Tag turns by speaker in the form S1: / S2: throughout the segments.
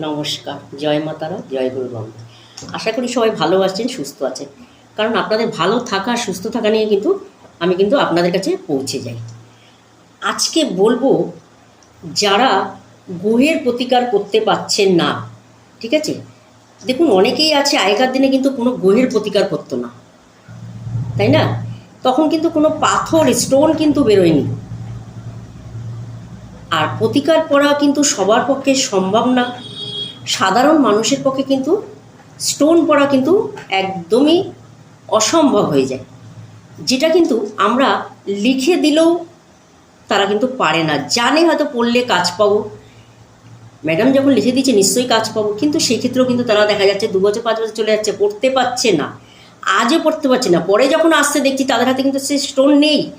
S1: নমস্কার, জয় মাতারা জয় গুরু বাবা আশা করি সবাই ভালো আছেন, সুস্থ আছেন। কারণ আপনাদের ভালো থাকা, সুস্থ থাকা নিয়ে কিন্তু আমি কিন্তু আপনাদের কাছে পৌঁছে যাই। আজকে বলব, যারা গ্রহের প্রতিকার করতে পারছেন না, ঠিক আছে? দেখুন, অনেকেই আছে, আগেকার দিনে কিন্তু কোনো গ্রহের প্রতিকার করতো না। তাই না? তখন কিন্তু কোনো পাথর স্টোন কিন্তু বেরোয়নি। আর প্রতিকার করা কিন্তু সবার পক্ষে সম্ভব না। সাধারণ মানুষের পক্ষে কিন্তু স্টোন পড়া কিন্তু একদমই অসম্ভব হয়ে যায়। যেটা কিন্তু আমরা লিখে দিলেও তারা কিন্তু পারে না। জানে হয়তো পড়লে কাজ পাবো। ম্যাডাম যখন লিখে দিচ্ছে নিশ্চয়ই কাজ পাবো, কিন্তু সেই ক্ষেত্রেও কিন্তু তারা দেখা যাচ্ছে দু বছর, পাঁচ বছর চলে যাচ্ছে, পড়তে পারছে না। আজও পড়তে পারছে না। পরে যখন আসছে, দেখছি তাদের হাতে কিন্তু সে স্টোন নেই।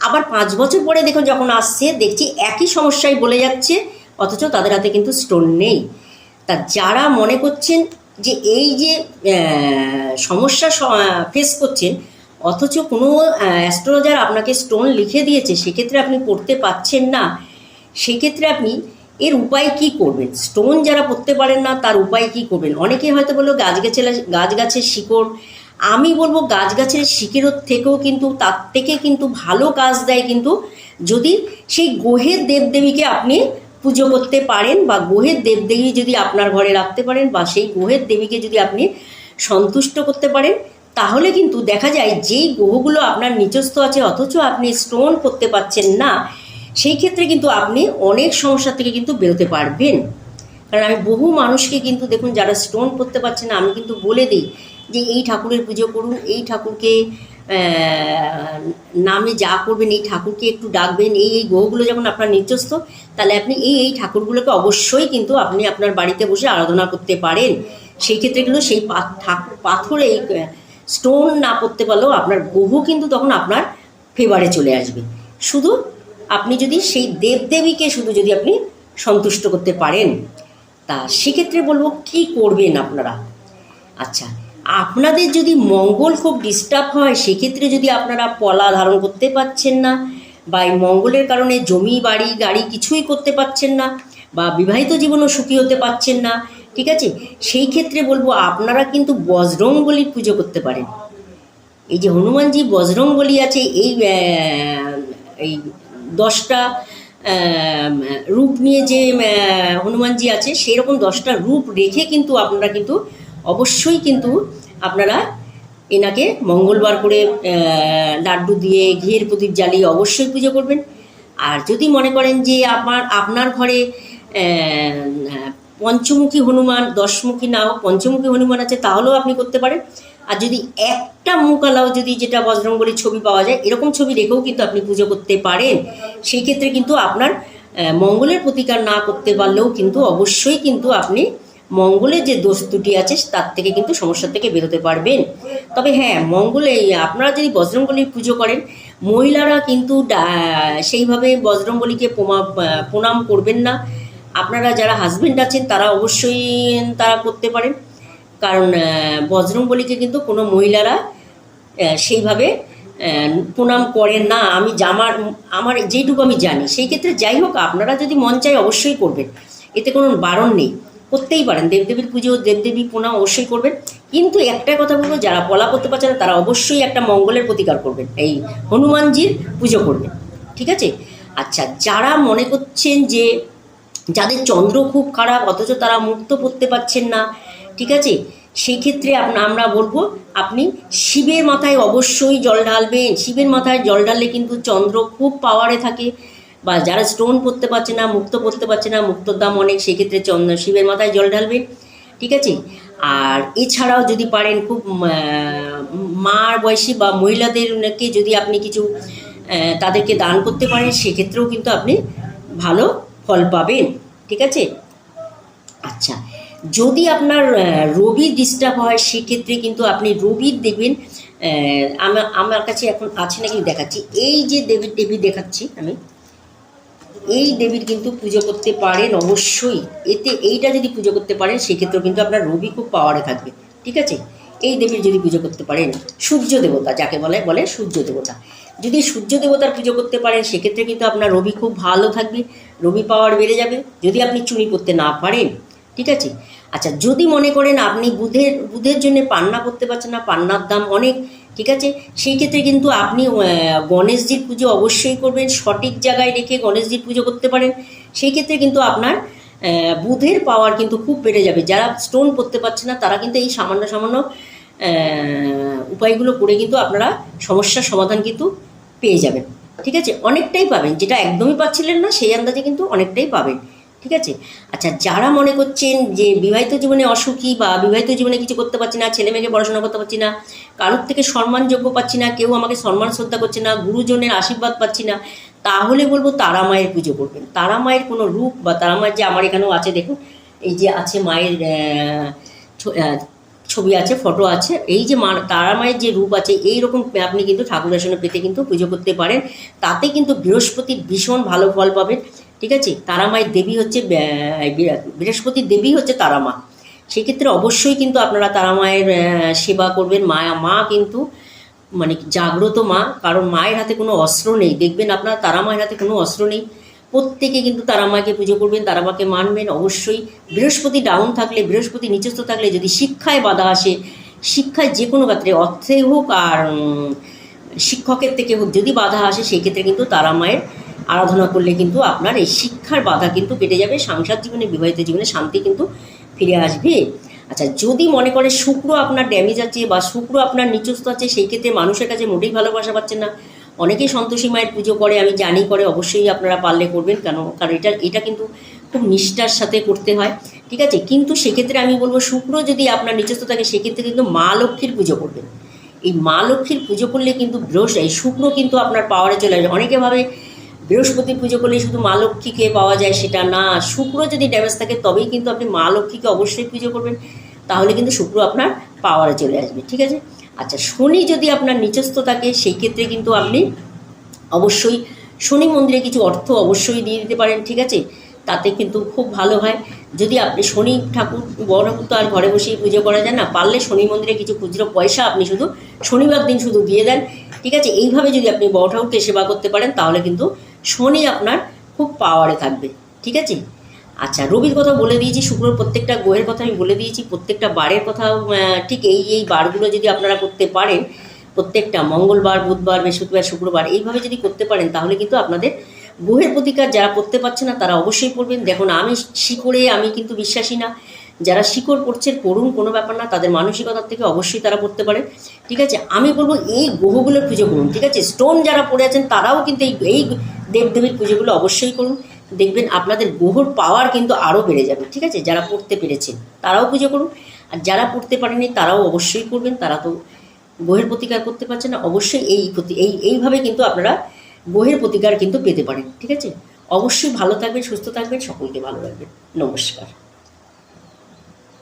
S1: আবার পাঁচ বছর পরে দেখুন যখন আসছে, দেখছি একই সমস্যায় বলে যাচ্ছে, অথচ তাদের হাতে কিন্তু স্টোন নেই। তা যারা মনে করছেন যে এই যে সমস্যা ফেস করছেন, অথচ কোনো অ্যাস্ট্রোলজার আপনাকে স্টোন লিখে দিয়েছে, সেক্ষেত্রে আপনি পড়তে পাচ্ছেন না, সেক্ষেত্রে আপনি এর উপায় কি করবেন? স্টোন যারা পড়তে পারেন না, তার উপায় কি করবেন? অনেকে হয়তো বলল, গাছ গাছের গাছ গাছের শিকড়। আমি বলব গাছ গাছের শিকড়ের থেকেও কিন্তু, তার থেকে কিন্তু ভালো কাজ দেয় কিন্তু, যদি সেই গ্রহের দেবদেবীকে আপনি পুজো করতে পারেন বা গ্রহের দেবদেবী যদি আপনার ঘরে রাখতে পারেন বা সেই গ্রহের দেবীকে যদি আপনি সন্তুষ্ট করতে পারেন, তাহলে কিন্তু দেখা যায় যেই গ্রহগুলো আপনার নিচস্থ আছে অথচ আপনি স্টোন করতে পারছেন না, সেই ক্ষেত্রে কিন্তু আপনি অনেক সমস্যা থেকে কিন্তু বেরোতে পারবেন। কারণ আমি বহু মানুষকে কিন্তু দেখুন যারা স্টোন করতে পারছে না, আমি কিন্তু বলে দিই যে এই ঠাকুরের পুজো করুন, এই ঠাকুরকে নামে যা করবেন, এই ঠাকুরকে একটু ডাকবেন, এই এই গ্রহগুলো যখন আপনার নিচস্থ তাহলে আপনি এই এই ঠাকুরগুলোকে অবশ্যই কিন্তু আপনি আপনার বাড়িতে বসে আরাধনা করতে পারেন। সেই ক্ষেত্রে কিন্তু সেই পাথরে স্টোন না করতে পারলেও আপনার গ্রহ কিন্তু তখন আপনার ফেভারে চলে আসবে। শুধু আপনি যদি সেই দেবদেবীকে শুধু যদি আপনি সন্তুষ্ট করতে পারেন, তা সেক্ষেত্রে বলব, কি করবেন আপনারা? আচ্ছা আপনাদের যদি মঙ্গল খুব ডিস্টার্ব হয়, সেক্ষেত্রে যদি আপনারা পলা ধারণ করতে পারছেন না বা এই মঙ্গলের কারণে জমি, বাড়ি, গাড়ি কিছুই করতে পারছেন না বা বিবাহিত জীবনও সুখী হতে পারছেন না, ঠিক আছে? সেই ক্ষেত্রে বলব, আপনারা কিন্তু বজরং বলির পুজো করতে পারেন। এই যে হনুমানজি বজরং বলি আছে, এই এই দশটা রূপ নিয়ে যে হনুমানজি আছে সেই রকম দশটা রূপ রেখে কিন্তু আপনারা কিন্তু অবশ্যই কিন্তু আপনারা এনাকে মঙ্গলবার করে লাড্ডু দিয়ে ঘিয়ের প্রদীপ জ্বালিয়ে অবশ্যই পুজো করবেন। আর যদি মনে করেন যে আপনার আপনার ঘরে পঞ্চমুখী হনুমান, দশমুখী না হোক, পঞ্চমুখী হনুমান আছে, তাহলেও আপনি করতে পারেন। আর যদি একটা মুকালাও যদি যেটা বজরংবলীর ছবি পাওয়া যায়, এরকম ছবি রেখেও কিন্তু আপনি পুজো করতে পারেন। সেই ক্ষেত্রে কিন্তু আপনার মঙ্গলের প্রতিকার না করতে পারলেও কিন্তু অবশ্যই কিন্তু আপনি মঙ্গলের যে দোষ ত্রুটি আছে তার থেকে কিন্তু সমস্যা থেকে বেরোতে পারবেন। তবে হ্যাঁ মঙ্গলে আপনারা যদি বজরংবলীর পুজো করেন মহিলারা কিন্তু সেইভাবে প্রমা- প্রণাম করবেন না। আপনারা যারা হাজবেন্ড আছেন তারা অবশ্যই তারা করতে পারেন। কারণ আহ, বজরংবলীকে কিন্তু কোনো মহিলারা সেইভাবে প্রণাম করেন না। আমি জামার আমার যেটুকু আমি জানি সেই ক্ষেত্রে যাই হোক আপনারা যদি মন চায় অবশ্যই করবেন। এতে কোনো বারণ নেই। করতেই পারেন। দেবদেবীর পুজো, দেবদেবী প্রণাম অবশ্যই করবেন। কিন্তু একটা কথা বলব, যারা পলা করতে পারছে না, তারা অবশ্যই একটা মঙ্গলের প্রতিকার করবেন। এই হনুমানজির পুজো করবেন। ঠিক আছে? আচ্ছা যারা মনে করছেন যে যাদের চন্দ্র খুব খারাপ, অথচ তারা মুক্ত পড়তে পারছেন না, ঠিক আছে? সেই ক্ষেত্রে আমরা বলব, আপনি শিবের মাথায় অবশ্যই জল ঢালবেন। শিবের মাথায় জল ঢাললে কিন্তু চন্দ্র খুব পাওয়ারে থাকে। বা যারা স্টোন পড়তে পারছে না, মুক্ত পড়তে পারছে না, মুক্তর দাম অনেক, সেক্ষেত্রে চন্দ্র শিবের মাথায় জল ঢালবেন ঠিক আছে? আর এছাড়াও যদি পারেন খুব মার বয়সী বা মহিলাদেরকে যদি আপনি কিছু তাদেরকে দান করতে পারেন, সেক্ষেত্রেও কিন্তু আপনি ভালো ফল পাবেন, ঠিক আছে? আচ্ছা যদি আপনার রবির ডিস্টার্ব হয়, সেক্ষেত্রে কিন্তু আপনি রবির দেখবেন আমার আমার কাছে এখন আছে নাকি দেখাচ্ছি। এই যে দেবী দেবী দেখাচ্ছি আমি। এই দেবীর কিন্তু পুজো করতে পারেন অবশ্যই। এতে এইটা যদি পুজো করতে পারেন, সেক্ষেত্রেও কিন্তু আপনার রবি খুব পাওয়ারে থাকবে। ঠিক আছে? এই দেবীর যদি পুজো করতে পারেন, সূর্য দেবতা যাকে বলে বলে সূর্য দেবতা। যদি সূর্য দেবতার পুজো করতে পারেন, সেক্ষেত্রে কিন্তু আপনার রবি খুব ভালো থাকবে, রবি পাওয়ার বেড়ে যাবে। যদি আপনি চুনি করতে না পারেন, ঠিক আছে? আচ্ছা যদি মনে করেন আপনি বুধের বুধের জন্য পান্না করতে পারছেন না, পান্নার দাম অনেক ঠিক আছে? সেই ক্ষেত্রে কিন্তু আপনি গণেশজির পুজো অবশ্যই করবেন, সঠিক জায়গায় রেখে গণেশজির পুজো করতে পারেন। সেই ক্ষেত্রে কিন্তু আপনার বুধের পাওয়ার কিন্তু খুব বেড়ে যাবে। যারা স্টোন করতে পারছে না, তারা কিন্তু এই সামান্য সামান্য উপায়গুলো করে কিন্তু আপনারা সমস্যার সমাধান কিন্তু পেয়ে যাবেন। ঠিক আছে? অনেকটাই পাবেন। যেটা একদমই পাচ্ছিলেন না, সেই আন্দাজে কিন্তু অনেকটাই পাবেন। ঠিক আছে? আচ্ছা যারা মনে করছেন যে বিবাহিত জীবনে অসুখী বা বিবাহিত জীবনে কিছু করতে পারছি না, ছেলে মেয়েকে পড়াশোনা করতে পারছি না, কারোর থেকে সম্মানযোগ্য পাচ্ছি না, কেউ আমাকে সম্মান শ্রদ্ধা করছে না, গুরুজনের আশীর্বাদ পাচ্ছি না, তাহলে বলব তারা মায়ের পুজো করবেন। তারা মায়ের কোনো রূপ বা তারা মায়ের যে আমার এখানেও আছে, দেখুন, এই যে আছে মায়ের ছবি আছে, ফটো আছে, এই যে মা, তারা মায়ের যে রূপ আছে, এই রকম আপনি কিন্তু ঠাকুর আসনে পেতে কিন্তু পুজো করতে পারেন। তাতে কিন্তু বৃহস্পতির ভীষণ ভালো ফল পাবেন। ঠিক আছে? তারা মায়ের দেবী হচ্ছে বৃহস্পতির দেবী হচ্ছে তারা মা সেক্ষেত্রে অবশ্যই কিন্তু আপনারা তারা মায়ের সেবা করবেন। মা মা কিন্তু মানে জাগ্রত মা, কারণ মায়ের হাতে কোনো অস্ত্র নেই। দেখবেন আপনার তারা মায়ের হাতে কোনো অস্ত্র নেই। প্রত্যেকে কিন্তু তারা মাকে পুজো করবেন তারা মাকে মানবেন অবশ্যই। বৃহস্পতি ডাউন থাকলে, বৃহস্পতি নিচস্থ থাকলে যদি শিক্ষায় বাধা আসে, শিক্ষায় যে কোনো ক্ষেত্রে, অর্থে হোক আর শিক্ষকের থেকে হোক, যদি বাধা আসে সেই ক্ষেত্রে কিন্তু তারা মায়ের আরাধনা করলে কিন্তু আপনার এই শিক্ষার বাধা কিন্তু কেটে যাবে, সংসার জীবনে, বিবাহিত জীবনে শান্তি কিন্তু ফিরে আসবে। আচ্ছা যদি মনে করে শুক্র আপনার ড্যামেজ আছে বা শুক্র আপনার নিচস্থ আছে, সেই ক্ষেত্রে মানুষের কাছে মোটেই ভালোবাসা পাচ্ছেন না। অনেকেই সন্তোষী মায়ের পুজো করে, আমি জানি করে, অবশ্যই আপনারা পারলে করবেন, কেন, কারণ এটা এটা কিন্তু খুব নিষ্ঠার সাথে করতে হয়, ঠিক আছে? কিন্তু সেক্ষেত্রে আমি বলব, শুক্র যদি আপনার নিচস্থ থাকে, সেক্ষেত্রে কিন্তু মা লক্ষ্মীর পুজো করবেন। এই মা লক্ষ্মীর পুজো করলে কিন্তু বৃহস্পতি শুক্র কিন্তু আপনার পাওয়ারে চলে আসবে। অনেকে ভাবে বৃহস্পতি পুজো করলে শুধু মা লক্ষ্মীকে পাওয়া যায় সেটা না। শুক্র যদি ড্যামেজ থাকে তবেই কিন্তু আপনি মা লক্ষ্মীকে অবশ্যই পুজো করবেন। তাহলে কিন্তু শুক্র আপনার পাওয়ারে চলে আসবে, ঠিক আছে? আচ্ছা শনি যদি আপনার নিচস্থ থাকে, সেই ক্ষেত্রে কিন্তু আপনি অবশ্যই শনি মন্দিরে কিছু অর্থ অবশ্যই দিয়ে দিতে পারেন, ঠিক আছে? তাতে কিন্তু খুব ভালো হয়। যদি আপনি শনি ঠাকুর, বড় ঠাকুর তো আর ঘরে বসেই পুজো করা যায় না, পারলে শনি মন্দিরে কিছু খুচরো পয়সা আপনি শুধু শনিবার দিন শুধু দিয়ে দেন, ঠিক আছে? এইভাবে যদি আপনি বড় ঠাকুরকে সেবা করতে পারেন, তাহলে কিন্তু শনি আপনার খুব পাওয়ারে থাকবে, ঠিক আছে? আচ্ছা রবির কথা বলে দিয়েছি শুক্রর প্রত্যেকটা গ্রহের কথা আমি বলে দিয়েছি, প্রত্যেকটা বারের কথা ঠিক এই এই বারগুলো যদি আপনারা করতে পারেন, প্রত্যেকটা মঙ্গলবার, বুধবার, বৃহস্পতিবার, শুক্রবার, এইভাবে যদি করতে পারেন, তাহলে কিন্তু আপনাদের গ্রহের প্রতিকার যারা করতে পারছে না, তারা অবশ্যই পড়বেন দেখুন, আমি শিকড়ে আমি কিন্তু বিশ্বাসী না। যারা শিকড় পড়ছে, পড়ুন কোনো ব্যাপার না, তাদের মানসিকতার থেকে অবশ্যই তারা পড়তে পারে। ঠিক আছে? আমি বলব এই গ্রহগুলোর পুজো করুন, ঠিক আছে? স্টোন যারা পড়ে আছেন, তারাও কিন্তু এই এই দেবদেবীর পুজোগুলো অবশ্যই করুন। দেখবেন আপনাদের গ্রহর পাওয়ার কিন্তু আরও বেড়ে যাবে, ঠিক আছে? যারা পড়তে পেরেছেন, তারাও পুজো করুন। আর যারা পড়তে পারেনি তারাও অবশ্যই করবেন। তারা তো গ্রহের প্রতিকার করতে পারছেন না, অবশ্যই এই প্রতি এই, এইভাবে কিন্তু আপনারা গ্রহের প্রতিকার কিন্তু পেতে পারেন, ঠিক আছে? অবশ্যই ভালো থাকবেন, সুস্থ থাকবেন, সকলকে ভালো রাখবেন। নমস্কার।